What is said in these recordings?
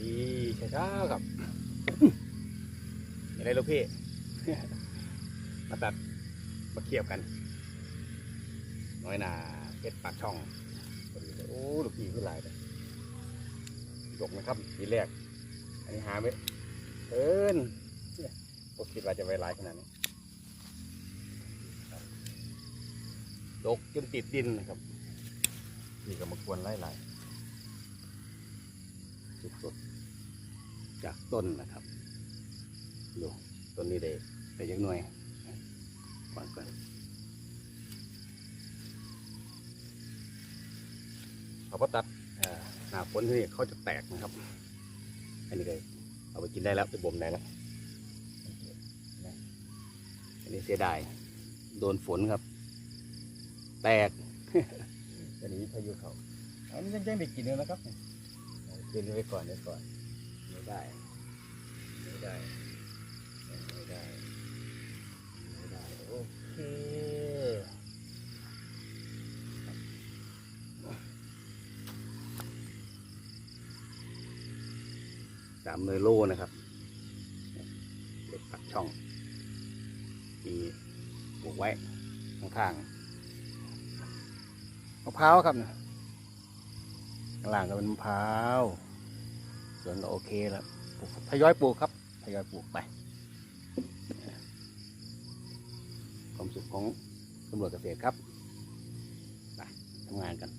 ดีเช้าๆครับอะไรลูกพี่ มาตัดมาเคียบกัน น้อยหนาเพชรปากช่องพอดีเลยโอ้ลูกพี่ขึ้นหลายเลยดกนะครับทีแรก อันนี้หาไม่เอินเนี่ยก็คิดว่าจะไว้หลายขนาดนี้ครับดกจนติดดินนะครับ นี่ก็มากวนไล่หลายๆ สดๆจากต้นนะครับดูต้นนี้ได้ได้ยังหน่วยก่อนก่อนพอพอตัดหน้าฝนที่นี่เขาจะแตกนะครับ อันนี้ก็เอาไปกินได้แล้วไปบ่มได้แล้วอันนี้เสียดายโดนฝนครับ แตกอันนี้พายุเขาอันนี้ยังยังได้กินเลยนะครับ เอากินไว้ก่อนไว้ก่อน ไม่ได้ ไม่ได้ ไม่ได้ ไม่ได้ โอเคสามเมโลนะครับเด็กปักช่อง มีปลูกไว้ข้างๆมะพร้าวครับเนี่ย ข้างล่างก็เป็นมะพร้าวสวนก็โอเคแล้วปลูกทยอยปลูกครับทยอยปลูกไปความสุขของตำรวจเกษตรครับไปทำงานกัน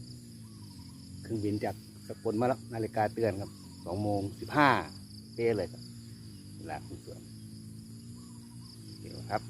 เครื่องบินจากสกลมาแล้วนาฬิกาเตือนครับสองโมงสิบห้าเป๊ะเลยครับเวลาคุณสวนเดี๋ยวครับ